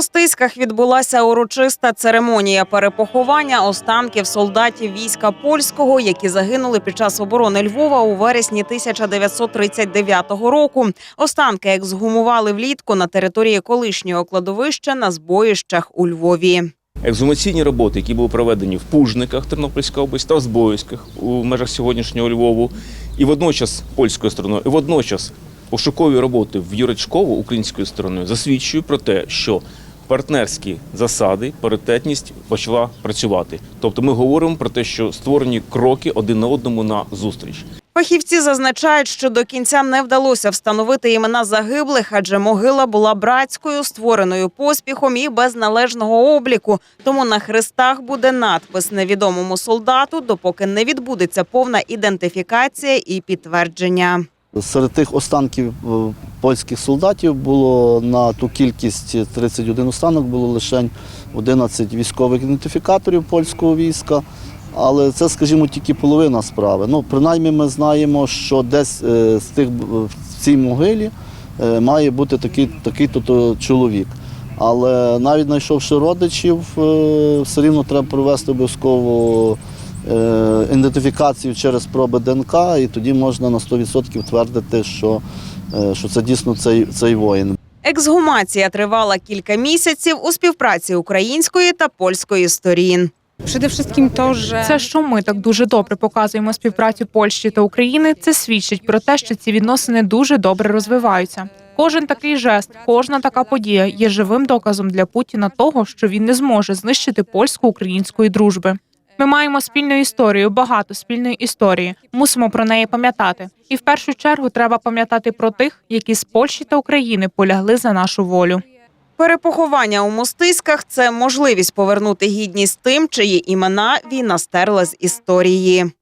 Мостиськах відбулася урочиста церемонія перепоховання останків солдатів війська польського, які загинули під час оборони Львова у вересні 1939 року. Останки ексгумували влітку на території колишнього кладовища на збоїщах у Львові. Ексгумаційні роботи, які були проведені в Пужниках, Тернопільська область та в Збоїськах у межах сьогоднішнього Львову, і водночас польською стороною, і водночас пошукові роботи в Юречково українською стороною засвідчують про те, що партнерські засади, паритетність почала працювати. Тобто ми говоримо про те, що створені кроки один на одному на зустріч. Фахівці зазначають, що до кінця не вдалося встановити імена загиблих, адже могила була братською, створеною поспіхом і без належного обліку. Тому на хрестах буде надпис невідомому солдату, допоки не відбудеться повна ідентифікація і підтвердження. Серед тих останків е, польських солдатів було на ту кількість 31 останок, було лише 11 військових ідентифікаторів польського війська. Але це, скажімо, тільки половина справи. Ну, принаймні, ми знаємо, що десь е, з тих в цій могилі е, має бути такий, такий то чоловік. Але навіть знайшовши родичів, е, все рівно треба провести обов'язково е, ідентифікацію через проби ДНК, і тоді можна на 100% твердити, що, е, що це дійсно цей, цей воїн. Ексгумація тривала кілька місяців у співпраці української та польської сторін. Це, що ми так дуже добре показуємо співпрацю Польщі та України, це свідчить про те, що ці відносини дуже добре розвиваються. Кожен такий жест, кожна така подія є живим доказом для Путіна того, що він не зможе знищити польсько-української дружби. Ми маємо спільну історію, багато спільної історії. Мусимо про неї пам'ятати. І в першу чергу треба пам'ятати про тих, які з Польщі та України полягли за нашу волю. Перепоховання у мостиськах це можливість повернути гідність тим, чиї імена війна стерла з історії.